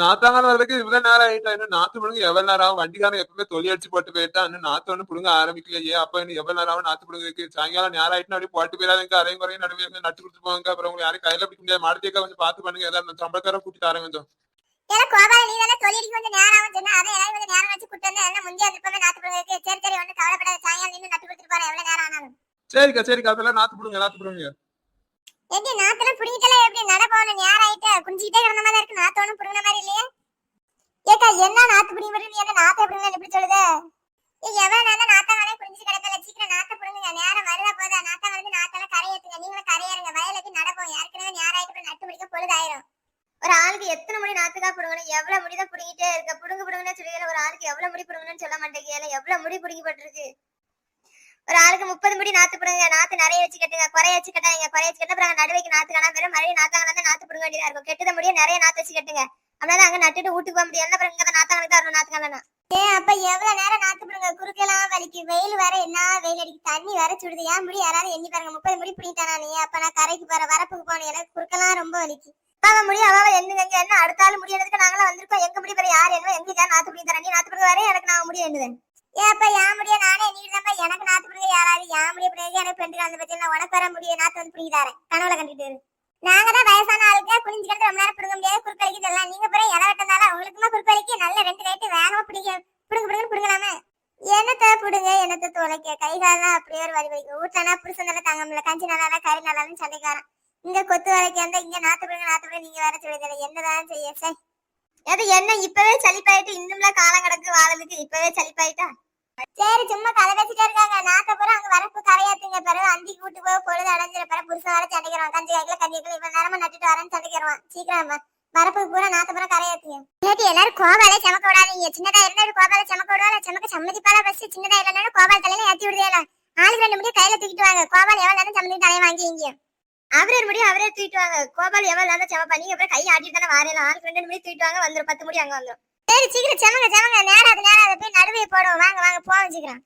நாத்தாங்கல் வர்றதுக்கு இவ்வளவு நேரம் ஆயிட்டா? இன்னும் நாத்து புடுங்க எவ்வளவு நேரம் ஆகும்? வண்டிக்காரன் எப்பவுமே தொலி அடிச்சு போட்டு போயிட்டா? இன்னும் நாத்து ஒண்ணு புடுங்க ஆரம்பிக்கலையே. அப்ப இன்னும் எவ்வளவு நேரம் ஆகும் நாத்து புடுங்க சாயங்காலம் நேரம் ஆயிட்டு அப்படியே போட்டு போயிடாதுங்க அரையும் குறையும் நடுவே நட்டு கொடுத்து போவாங்க அப்புறம் உங்களை யாரும் கையில பிடிக்க முடியாது. மாடத்தேக்கா கொஞ்சம் பார்த்து பண்ணுங்க. எல்லாரும் சம்பளக்காரன் கூட்டி தரேன் கொஞ்சம். சரிக்கா சரிக்கா. அதெல்லாம் நாத்து புடுங்க நாத்து புடுங்க. எப்படி நாத்தெல்லாம் புடிங்கிட்டலாம் எப்படி நட போகணும் நேரம் ஆயிட்டு குஞ்சிக்கிட்டே கிடந்த மாதிரி இருக்கு நாத்து ஒன்றும் புடுங்கின மாதிரி இல்லையே? ஏக்கா என்ன நாத்து புடிங்க மாதிரி? நீ என்ன நாத்தை புடுங்க எப்படி சொல்லுது? ஏ எவ்வளவு நேரம் நாத்தாங்களே புரிஞ்சு கிடக்கல? சீக்கிரம் நாத்த புடுங்க நேரம் வருதா போதா? நாத்தம் வந்து நாத்தெல்லாம் கரையேத்துங்க நீங்களும் கரையாருங்க வயலுக்கு நடப்போம் ஏற்கனவே நேரம் ஆயிட்டு நட்டு முடிக்க பொழுதாயிரும். ஒரு ஆளுக்கு எத்தனை முடி நாத்துக்கா புடுங்கணும்? எவ்வளவு முடிதான் புடுங்கிட்டே இருக்க? புடுங்க புடுங்கன்னு சொல்லி ஒரு ஆளுக்கு எவ்வளவு முடி புடுங்கணும்னு சொல்ல மாட்டேங்கல எவ்வளவு முடி புடுங்கப்பட்டிருக்கு? ஒரு ஆளுக்கு முப்பது முடி நாத்து புடுங்க நாத்து நிறைய வச்சு கட்டுங்க குறைய வச்சு கட்டாங்க குறைய வச்சு கட்ட அப்புறம் நடுவைக்கு நாத்து காணா வெறும் மறுபடியும் நாத்தாங்க தான் நாத்து புடுங்க வேண்டியதா இருக்கும். கெட்டத முடிய நிறைய நாத்து வச்சு கட்டுங்க. அப்படின்னா அங்க நட்டுட்டு வீட்டுக்கு போக முடியாது. அப்புறம் இங்க நாத்தாங்க தான் வரணும் நாத்து காணா ஏ அப்ப எவ்வளவு நேரம் நாத்து புடுங்க? குறுக்கெல்லாம் வலிக்கு. வெயில் வேற என்ன? வெயில் அடிக்கு. தண்ணி வேற சுடுது. ஏன் முடி யாராவது எண்ணி பாருங்க. முப்பது முடி பிடிட்டானா நீ? அப்ப நான் கரைக்கு போற வரப்புக்கு போனேன் எனக்கு குறுக்கெல்லாம் ரொம்ப வலிக்கு. அவ முடியும் அவ என்னங்க என்ன? அடுத்த ஆள் முடியறதுக்கு நாங்களாம் வந்திருக்கோம். எங்க முடி வேற யார் என்ன எங்க யார் நாத்து பிடி தரேன் நீ நாத்து பிடிக்க வர எனக்கு நான் முடியும் என்னது ஏப்பா முடிய நானே நீடுதாப்பா எனக்கு நாத்து பிடிக்க யாராவது? என் முடிய பிடிக்க எனக்கு அந்த நான் உனக்கு முடிய நாத்து வந்து பிடிக்க தரேன் கனவுல கண்டுட்டு நாங்க தான் வயசான ஆளுக்கு குனிஞ்சு கிடந்து ரொம்ப நேரம் பிடுங்க முடியாது. சொல்லலாம் நீங்க பிறகு இடம் உங்களுக்குமா நல்ல ரெண்டு ரைட்டு வேகமா பிடிக்க பிடுங்க பிடுங்கன்னு பிடுங்கலாமே. என்னத்த பிடுங்க? துளைக்க கை காலெல்லாம் அப்படியே ஒரு வலி வலிக்கும் வீட்டுலனா புருஷன் தாங்க முடியல. கஞ்சி நல்லா கறி நல்லான்னு சண்டைக்காரன். இங்க கொத்து வரைக்கும் வந்தா இங்க நாத்து பிடுங்க நாத்து பிடுங்க நீங்க வேற சொல்லுதல என்னதான் செய்ய? சை. அது என்ன? இப்பவே சளிப்பாயிட்டு இன்னும்லாம் காலம் கிடக்கு வாழலுக்கு இப்பவே சளிப்பாயிட்டா? வரப்பு கரையாத்துங்க பிறகு அந்தி கூட்டு போய் பொழுது அடைஞ்சிட பிறகு புருஷன் வர சண்டைக்கிறோம் கஞ்சி காய்க்கல கஞ்சி காய்க்கல இவ்வளவு நேரமா நட்டுட்டு வரேன்னு சண்டைக்கிறோம் சீக்கிரம். வரப்புக்கு பூரா நாத்த பூரா கரையாத்துங்க எல்லாரும் கோபால சமக்க விடாதீங்க. சின்னதா இருந்தாலும் கோபால சமக்க விடுவாங்க சமக்க சம்மதிப்பால பஸ் சின்னதா இல்லைனாலும் கோபால் தலையில ஏத்தி விடுதேல ஆளுக்கு ரெண்டு முடியும் கையில தூக்கிட்டு வாங்க. கோபால் எவ்வளவு நேரம் சம்மதி தலையை வாங்கி இங்க அவரே முடியும் அவரே தூக்கிட்டு வாங்க. கோபால் எவ்வளவு நேரம் சமப்பா? நீங்க அப்புறம் கை ஆட்டிட்டு தானே வாரேலாம் ஆளுக்கு ரெண்டு முடியும் தூக்கிட்டு வாங்க. வந்துரும். பத்து முடி அங்க வந்துரும். சரி சீக்கிரம் சமங்க சமங்க. நேரம் அது நேரம் அதை போய் நடுவே போடுவோம். வாங்க வாங்க. போவோம் சீக்கிரம்.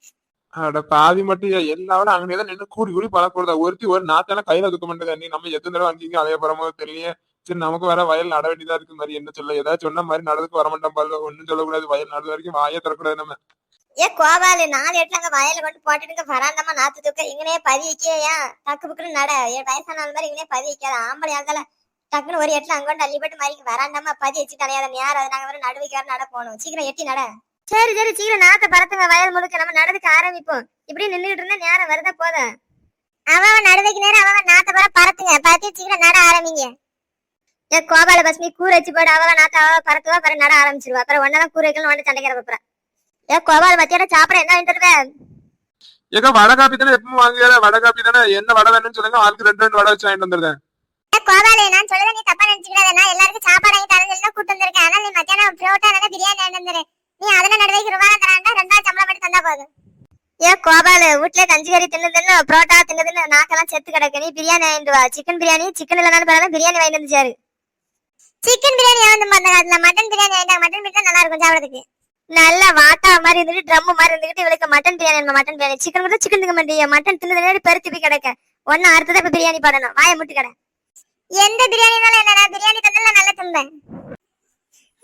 அட பாதி மட்டும் ஏன் எல்லாரும் அங்கே தான் நின்று கூடி கூடி பழ ஒருத்தி ஒரு நாத்தான கையில தூக்க மாட்டேங்க நீ நம்ம எத்தனை தடவை அங்கேயும் அதே போறமோ தெரியல சரி நமக்கு வர வயல் நட வேண்டியதா இருக்கு மாதிரி என்ன சொல்ல? ஏதாவது சொன்ன மாதிரி நடந்துக்கு வர மாட்டோம் பாரு. ஒன்னும் சொல்லக்கூடாது. வயல் நடு வரைக்கும் வாயை தரக்கூடாது நம்ம. ஏ கோபாலு நாலு எட்டுல அங்க வயல கொண்டு போட்டுட்டு பராந்தமா நாத்து தூக்க. இங்கனே பதி வைக்க ஏன்? டக்கு புக்குன்னு நட. ஏன் வயசான ஆள் மாதிரி இங்கனே பதி வைக்காத ஆம்பளை ஆள்தால டக்குன்னு ஒரு எட்டுல அங்க கொண்டு அள்ளி போட்டு மாதிரி வராண்டாமா பதி வச்சு கிடையாது நேரம் அது நாங்க வர நடுவிக்கார நட போகணும். சீக்கிரம் எட்டி நட. சரி சரி சீக்கிரம் நாத்த பறத்துங்க வயல் முழுக்க. நம்ம நடந்துக்க ஆரம்பிப்போம். இப்படி நின்றுட்டு இருந்தா நேரம் வருதா போதா? அவன் நடுவைக்கு நேரம் அவன் நாத்த பற பறத்துங்க பறத்தி சீக்கிரம் நட ஆரம்பிங்க. ஏ கோபால பஸ்மி கூற வச்சு போடு. அவ நாத்த அவ பறத்துவா அப்புறம் நட ஆரம்பிச்சிருவா. அப்புறம் ஒன்னதான் கூற வைக்கணும் ஒன்று சண்டைக்கிற பாப்புறேன் ஏ கோபால் மத்தியான சாப்பிட என்ன வாங்கிட்டு ஏக்கா வடை காப்பி தானே எப்பவும் வாங்குற வடை காப்பி தானே? என்ன வடை வேணும்னு சொல்லுங்க. ஆளுக்கு ரெண்டு ரெண்டு வடை வச்சு வாங்கிட்டு வந்துருக்கேன் கோபாலே நான் சொல்லுத நீ தப்பா நினைச்சுக்கிடாத. நான் எல்லாருக்கும் சாப்பாடு வாங்கி தரேன் கூட்டு கோபாலு வீட்டுல கஞ்சி கறி தின்னு தின்னு புரோட்டா தின்னு தின்னு நாக்கெல்லாம் செத்து கிடக்கு. நீ பிரியாணி வாங்கிட்டு வா. சிக்கன் பிரியாணி சிக்கன் இல்லைனாலும் பரவாயில்ல பிரியாணி வாங்கிட்டு வந்துச்சாரு சிக்கன் பிரியாணி வந்து அந்த காலத்துல மட்டன் பிரியாணி வாங்கிட்டாங்க மட்டன் பிரியாணி நல்லா இருக்கும் சாப்பிடறதுக்கு. நல்ல வாட்டா மாதிரி இருந்துட்டு ட்ரம் மாதிரி இருந்துட்டு இவளுக்கு mutton biryani mutton biryani. Chicken கூட சிக்கன் திங்க மாட்டீங்க மட்டன் தின்னு பெருத்து போய் கிடக்க. ஒன்னு அடுத்ததான் இப்ப பிரியாணி பாடணும். வாயை முட்டு கடை. எந்த பிரியாணினாலும் என்னடா பிரியாணி தந்தல நல்லா திம்பேன்.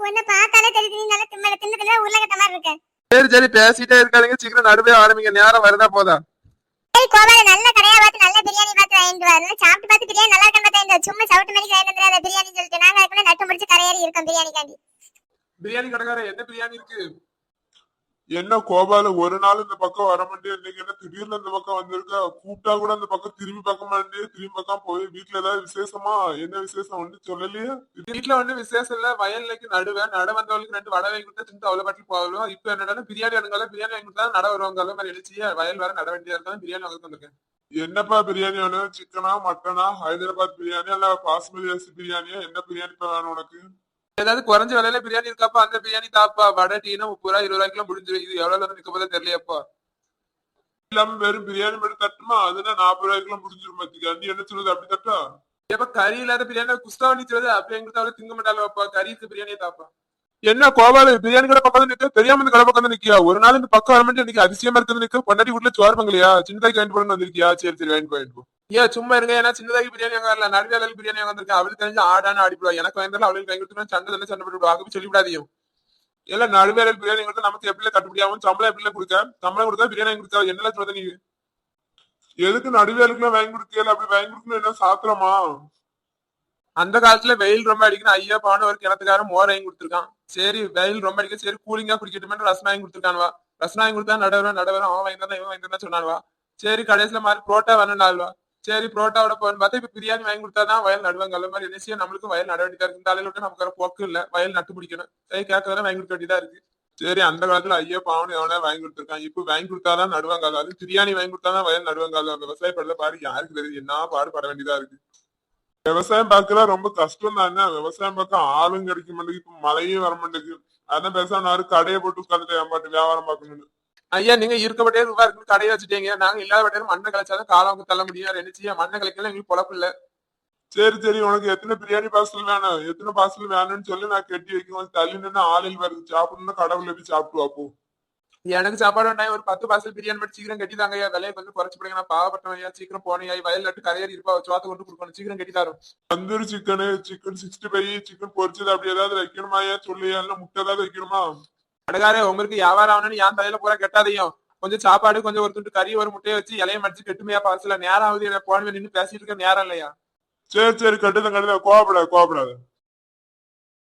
உன்னை பார்த்தாலே தெரியுது நீ நல்லா திம்ப தின்னதுல உருளைக்கட்ட மாதிரி இருக்க. சரி சரி பேசிட்டே இருக்காதீங்க. சீக்கிரம் நடுவே ஆரம்பிங்க. நேரம் வருதா போதா? சரி கோபால நல்ல கடையா பார்த்து நல்ல பிரியாணி பார்த்து வாங்கிட்டு வா. சாப்பிட்டு பார்த்து பிரியாணி நல்லா பார்த்தா இந்த சும்மா சவுட்டு வாங்கிட்டு வந்துடாத. பிரியாணி சொல்லிட்டு நாங்க அதுக்குள்ள நட்டு முடிச்சு கரையேறி இருக்கோம். பிரியாணிக்காண்டி. பிரியாணி கடைக்கார என்ன பிரியாணி இருக்கு? என்ன கோபால ஒரு நாள் இந்த பக்கம் வர மாட்டேன் இன்னைக்கு என்ன திடீர்னு இந்த பக்கம் வந்திருக்க? கூப்பிட்டா கூட இந்த பக்கம் திரும்பி பார்க்க மாட்டேன். திரும்பி பார்க்காம போய் வீட்டுல ஏதாவது விசேஷமா? என்ன விசேஷம் ஒண்ணு சொல்லலையே. வீட்டுல ஒண்ணு விசேஷம் இல்ல. வயல்லைக்கு நடுவேன் நட வந்தவங்களுக்கு ரெண்டு வடை வாங்கி கொடுத்தா திண்டு அவ்வளவு பாட்டில் போகலாம் இப்ப என்னடா பிரியாணி வேணுங்களா பிரியாணி வாங்கி கொடுத்தா நட வருவாங்க. மாதிரி எழுச்சி வயல் வேற நட வேண்டியதா இருக்கா பிரியாணி வாங்க வந்திருக்கேன். என்னப்பா பிரியாணி வேணும்? சிக்கனா மட்டனா? ஹைதராபாத் பிரியாணி இல்ல பாஸ்மதி அரிசி பிரியாணியா? என்ன பிரியாணி வேணும் உனக்கு? ஏதாவது குறைஞ்ச விலையில பிரியாணி இருக்காப்பா? அந்த பிரியாணி தாப்பா. வடை டீனா முப்பது ரூபா இருபது ரூபாய்க்குலாம் முடிஞ்சிடும் இது எவ்வளவு நேரம் நிக்க போதா தெரியலையாப்பா இல்லாம வெறும் பிரியாணி மட்டும் தட்டுமா? அதுனா நாற்பது ரூபாய்க்குலாம் முடிஞ்சிரும்? பாத்துக்க நீ என்ன சொல்லுது? அப்படி தட்டா? எப்ப கறி இல்லாத பிரியாணி குஸ்தா சொல்லுது. அப்படி எங்களுக்கு அவ்வளவு திங்க மாட்டாளப்பா கறி இருக்கு பிரியாணியை தாப்பா. என்ன கோபாலு பிரியாணி கடை பக்கம் நிக்க? தெரியாம இந்த கடை பக்கம் நிக்கியா? ஒரு நாள் இந்த பக்கம் வர மாட்டேன். இன்னைக்கு அதிசயமா இருக்குது நிக்க? பொண்டாட்டி வீட்டுல சோறு பங்கலையா? சின்னதாக்கி வாங்கிட்டு போறேன்னு வந்திருக்கியா? சரி சரி வாங்கிட்டு போயிட்டு ஏன் சும்மா இருங்க. ஏன்னா சின்னதாகி பிரியாணி அங்க வரல. நடுவேலையில் பிரியாணி அங்க வந்திருக்கேன் அவளுக்கு தெரிஞ்சு ஆடான ஆடிப்படுவா. எனக்கு வந்தாலும் அவளுக்கு வாங்கி கொடுத்துருவேன். சண்டை தானே சண்டை போட்டு அங்கே சொல்லிவிடாதையும் இல்ல நடுவேலையில் பிரியாணி கொடுத்தா நமக்கு எப்படி கட்டுப்படியாகும் சம்பளம் எப்படி கொடுக்க? சம்பளம் கொடுத்தா பிரியாணி வாங்கி கொடுத்தா என்னெல்லாம் சொல்றது நீ? எதுக்கு நடுவேலுக்குலாம் வாங்கி கொடுக்கல? அப்படி வாங்கி கொடுக்கணும் என்ன சாத்திரமா? அந்த காலத்துல வெயில் ரொம்ப அடிக்கணும் ஐயா பானு ஒரு கிணத்துக்காரன் மோர் வாங்கி கொடுத்துருக்கான். சரி வெயில் ரொம்ப அடிக்க சரி கூலிங்கா குடிக்கட்டுமே ரசம் வாங்கி கொடுத்துருக்கானுவா. ரசம் வாங்கி கொடுத்தா நடவரும் நடவரும் அவன் வாங்கி தான் இவன் வாங்கி தான் சொன்னானுவா. சரி கடைசியில மாதிரி புரோட்டா வேணும்னாலுவா சரி புரோட்டாவோட போன பார்த்தா இப்ப பிரியாணி வாங்கி கொடுத்தாதான் வயல் நடுவாங்க. அந்த மாதிரி என்ன செய்யும் நம்மளுக்கும் வயல் நட வேண்டியதா இருக்கு. தலையில விட்டு நமக்கு வேற போக்கு இல்ல. வயல் நட்டு பிடிக்கணும். சரி கேட்கறதா வாங்கி கொடுக்க வேண்டியதா இருக்கு. சரி அந்த காலத்துல ஐயோ பாவனு எவனா வாங்கி கொடுத்துருக்கான். இப்ப வாங்கி கொடுத்தாதான் நடுவாங்க. அது பிரியாணி வாங்கி கொடுத்தாதான் வயல் நடுவாங்க. அந்த விவசாய படல பாரு யாருக்கு தெரியுது? என்ன பாடு பட வேண்டியதா இருக்கு? விவசாயம் பார்க்கலாம் ரொம்ப கஷ்டம் தானே விவசாயம் பார்க்க ஆளும் கிடைக்க மாட்டேங்குது. இப்ப மழையும் வர மாட்டேங்குது. அதான் பேசாம நான் கடையை போட்டு உட்காந்துட்டு பாட்டு வியாபாரம் பார்க்கணும்னு? ஐயா நீங்க இருக்கப்பட்டே ரூபா இருக்குன்னு கடையை வச்சுட்டீங்க. நாங்க இல்லாத பட்டே மண்ணை கலைச்சாதான் காலம் தள்ள முடியும். என்ன செய்ய மண்ணை கலைக்கலாம் எங்களுக்கு பொழப்பு இல்ல. சரி சரி உனக்கு எத்தனை பிரியாணி பார்சல் வேணும்? எத்தனை பார்சல் வேணும்னு சொல்லி நான் கட்டி வைக்கும். தள்ளி நின்று ஆளில் வருது. சாப்பிடணும்னா கடவுள போய் சாப்பிட்டு வாப்போ. எனக்கு சாப்பாடு வேண்டாம். ஒரு பத்து பார்சல் பிரியாணி மட்டும் சீக்கிரம் கட்டிதாங்க ஐயா. விலையை கொஞ்சம் குறைச்சு போடுங்க. நான் பாவப்பட்டவன் ஐயா. சீக்கிரம் போனேன் ஐயா. வயல் நட்டு கரையேறி இருப்பா. சோத்த கொண்டு கொடுக்கணும். சீக்கிரம் கட்டி தரும் tandoori chicken chicken sixty five chicken பொரிச்சது அப்படி ஏதாவது வைக்கணுமா ஏன் சொல்லியா இல்ல முட்டை ஏதாவது வைக்கணுமா? அடகாரே உங்களுக்கு வியாபாரம் ஆகணும்னு என் தலையில பூரா கெட்டாதையும் கொஞ்சம் சாப்பாடு கொஞ்சம் ஒரு துண்டு கறி ஒரு முட்டையை வச்சு இலையை மடிச்சு கெட்டுமையா பார்சல. நேரம் ஆகுது போன நின்று பேசிட்டு இருக்க நேரம் இல்லையா? சரி சரி கட்டுதான் கட்டுதான். கோவப்படாது கோவப்படாது.